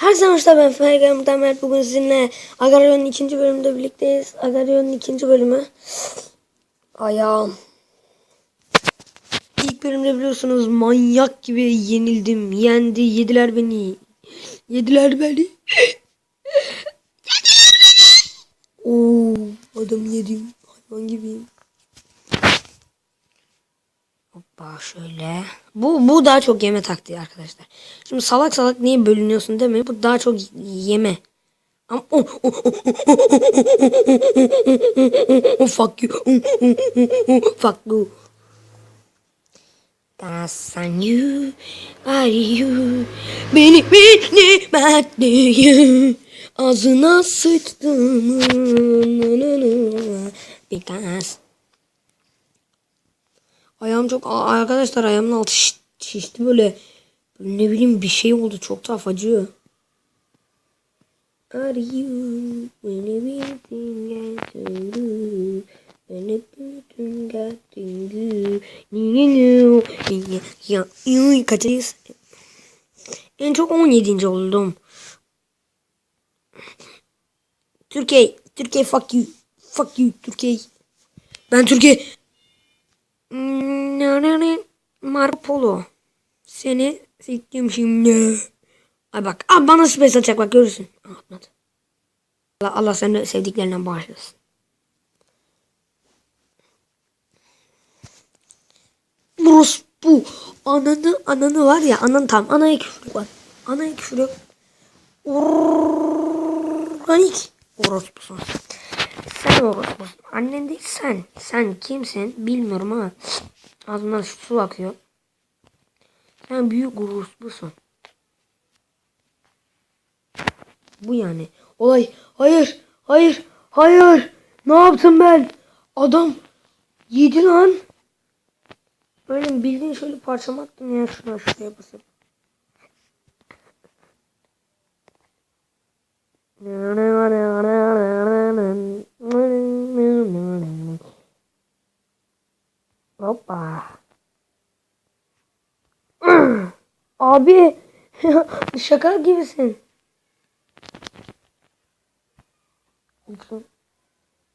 Her zaman işte ben Faygan Muhtemel bugün sizinle Agaryon'un ikinci bölümünde birlikteyiz. Agaryon'un ikinci bölümü. Ayağım. İlk bölümde biliyorsunuz manyak gibi yenildim. Yendi. Yediler beni. Yediler beni. Oo, adam yedim. Hayvan gibiyim. Hoppa şöyle. Bu bu daha çok yeme taktiği arkadaşlar. Şimdi salak salak niye bölünüyorsun demeyin. Bu daha çok yeme. Ama oh, oh, oh, oh, oh, oh, fuck you. fuck you. On you. Are you? Beni bilemedi. Ağzına sıçtım. Because Ayağım çok arkadaşlar ayağımın altı şiş- şişti böyle. Ne bileyim bir şey oldu çok tuhaf acıyor. Are you beni bildin geldin Beni bütün geldin Ya ya kaçayız? En çok 17. oldum. Türkiye, Türkiye fuck you. Fuck you Türkiye. Ben Türkiye. Marco Polo. Seni siktim şimdi. Ay bak. Abi bana space atacak bak görürsün. Aa, Atmadı. Allah, Allah seni sevdiklerinden bağışlasın. Burası bu. Ananı ananı var ya anan tam anaya küfür var. Anaya küfür yok. Organik orospusun. Sen orospusun. Annen değil sen. Sen kimsin bilmiyorum ama ağzından su akıyor. Sen büyük orospusun. Bu yani. Olay. Hayır. Hayır. Hayır. Ne yaptım ben? Adam yedi lan. Böyle bildiğin şöyle parçama attım ya şuna şuraya basıp. Hoppa. Abi şaka gibisin.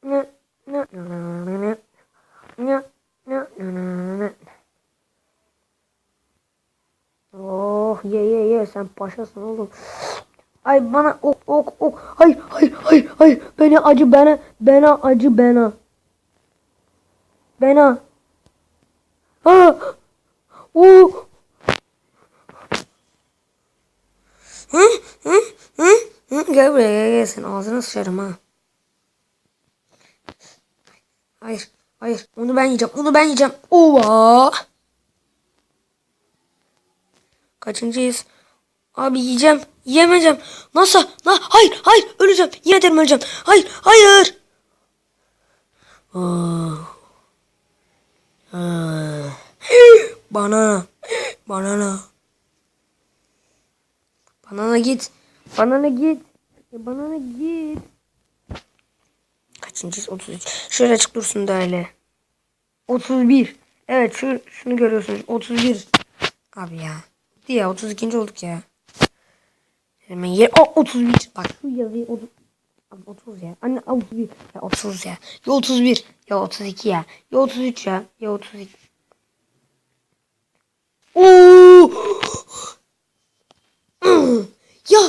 Ne Oh ye ye ye sen paşasın oğlum. Ay bana ok ok ok. Hay hay hay hay. Bana acı bana. Bana acı bana. Bana. Ha. Oo. Hı hı hı hı. Gel buraya gel gel sen ağzına sıçarım ha. Hayır hayır onu ben yiyeceğim onu ben yiyeceğim. Ova. Kaçıncıyız? Abi yiyeceğim. Yiyemeyeceğim. Nasıl? Na hayır hayır öleceğim. Yemin ederim öleceğim. Hayır hayır. Ah. Ah. Banana. Banana. Banana git. Banana git. Ya Banana git. Kaçıncıyız? 33. Şöyle açık dursun da öyle. 31. Evet şu şunu görüyorsunuz. 31. Abi ya. Diye 32. olduk ya. Hemen yer. O 31. Bak şu yazıyı 30. Abi 30 ya. Anne 31. Ya 30 ya. Ya 31. Ya 32 ya. Ya 33 ya. Ya 32. Oo! ya.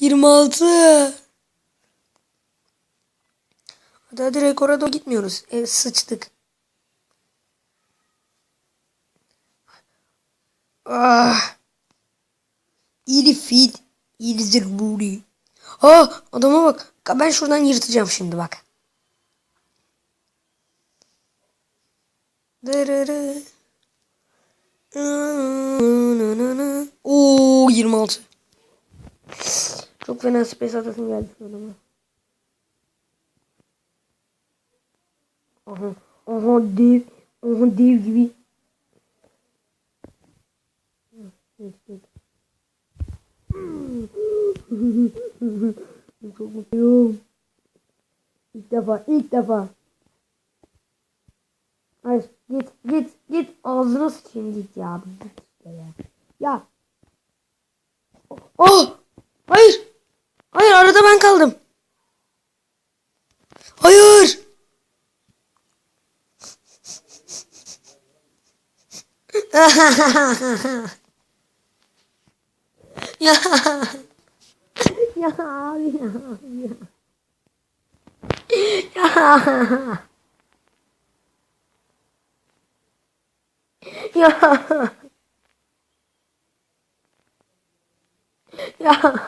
Yirmi altı. Hadi hadi rekora doğru gitmiyoruz. E, sıçtık. Ah. İri fit. İri zırburi. Ah adama bak. Ben şuradan yırtacağım şimdi bak. Dırırı. Oo 26. Çok fena space atasım geldi adama. Aha, aha dev, aha dev gibi. Çok mutluyum. İlk defa, ilk defa. Hayır git git git ağzına sıçayım git ya. Git ya. Ya. Oh! Hayır! Hayır arada ben kaldım. Hayır! ya. Ya abi ya. Ya. Ya. Ya. Ya.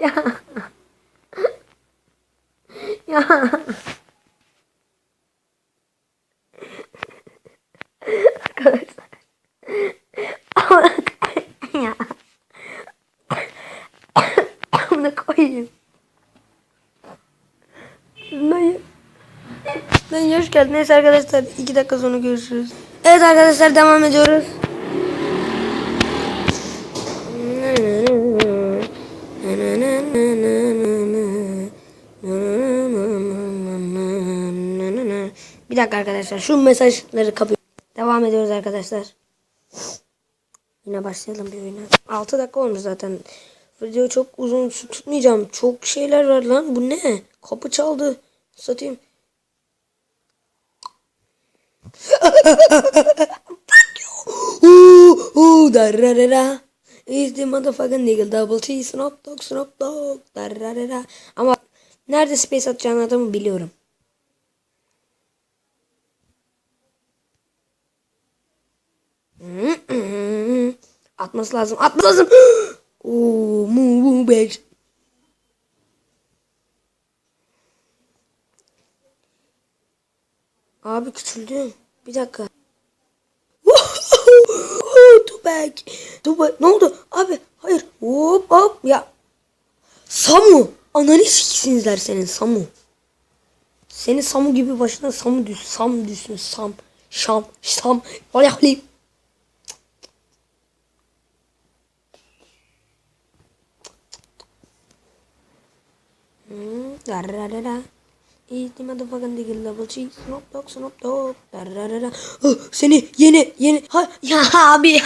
Ya. Ya. Arkadaşlar. ya. Bunu koyayım. Dayı. Dayı hoş geldin. Neyse arkadaşlar iki dakika sonra görüşürüz. Evet arkadaşlar devam ediyoruz. Bir dakika arkadaşlar şu mesajları kapıyorum. Devam ediyoruz arkadaşlar. Yine başlayalım bir oyuna. 6 dakika olmuş zaten. Video çok uzun tutmayacağım. Çok şeyler var lan. Bu ne? Kapı çaldı. Satayım. Ooh, ooh, dararara. Is the motherfucking nigga double T Snoop Dogg Snoop Dogg dararara. Ama nerede space atacağını adamı biliyorum. Atması lazım. Atması lazım. Oo, mu mu beş. Abi küçüldüm. Bir dakika. Tubek. Tubek. Ne oldu? Abi hayır. Hop hop ya. Samu. Ananı siksinizler senin Samu. Senin Samu gibi başına Samu düş. Sam düşsün. Sam. Şam. Sam. Vallahi. Hmm, dararara. Is the motherfucking diggle double cheese. Snoop Dogg, Snoop Dogg. Dararara. Oh, seni yeni yeni. Ha, ya abi ya.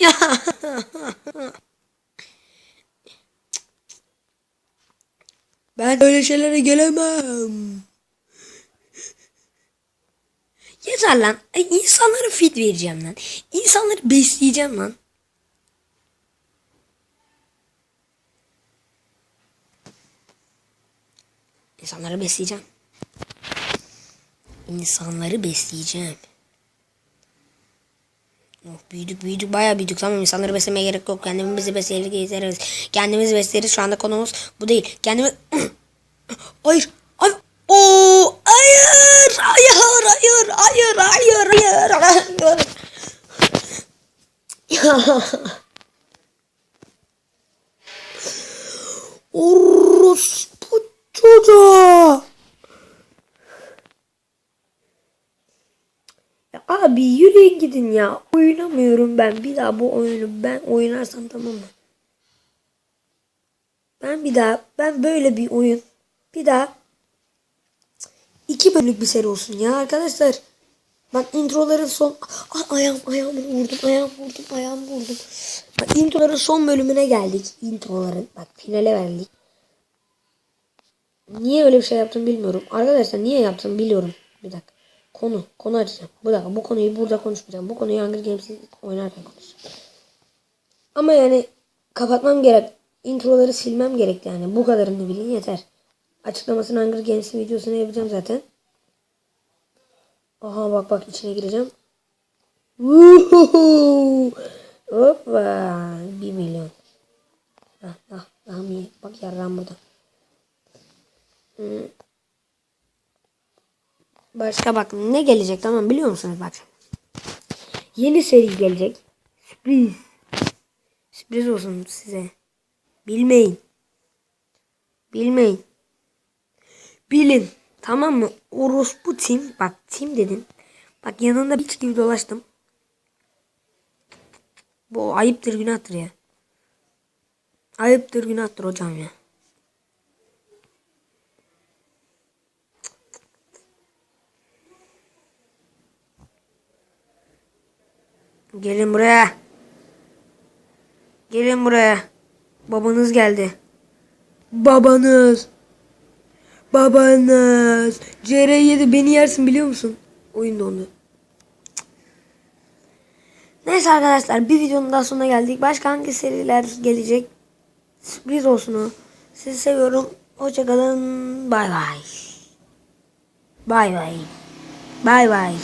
ya. Ben öyle şeylere gelemem. Yeter lan. Ay, insanlara fit vereceğim lan. İnsanları besleyeceğim lan. İnsanları besleyeceğim. İnsanları besleyeceğim. Oh, büyüdük büyüdük bayağı büyüdük tamam insanları beslemeye gerek yok. Kendimizi besleyerek gezeriz kendimizi besleriz. Şu anda konumuz bu değil. Kendimiz hayır. Ay o hayır hayır hayır hayır hayır hayır hayır ya orospu çocuğa Ya abi yürüyün gidin ya. Oynamıyorum ben. Bir daha bu oyunu ben oynarsam tamam mı? Ben bir daha ben böyle bir oyun bir daha iki bölümlük bir seri olsun ya arkadaşlar. Bak introların son Ay, ayağım ayağımı vurdum ayağım vurdum ayağım vurdum. Bak introların son bölümüne geldik. Introların bak finale verdik. Niye öyle bir şey yaptım bilmiyorum. Arkadaşlar niye yaptım biliyorum. Bir dakika. Konu. Konu açacağım. Bu dakika bu konuyu burada konuşmayacağım. Bu konuyu Hunger Games'i oynarken konuşacağım. Ama yani kapatmam gerek. Introları silmem gerek yani. Bu kadarını bilin yeter. Açıklamasını Hunger Games'in videosunu yapacağım zaten. Aha bak bak içine gireceğim. Woohoo! Hoppa. 1 milyon. Ah, ah, daha mı iyi? Bak yarram burada. Hmm. Başka bak ne gelecek tamam biliyor musunuz bak. Yeni seri gelecek. Sürpriz. Sürpriz olsun size. Bilmeyin. Bilmeyin. Bilin. Tamam mı? Orospu tim. Bak tim dedin. Bak yanında biç gibi dolaştım. Bu ayıptır günahtır ya. Ayıptır günahtır hocam ya. Gelin buraya. Gelin buraya. Babanız geldi. Babanız. Babanız. CR7 beni yersin biliyor musun? Oyun dondu. Neyse arkadaşlar bir videonun daha sonuna geldik. Başka hangi seriler gelecek? Sürpriz olsun o. Sizi seviyorum. Hoşçakalın. Bay bay. Bay bay. Bay bay.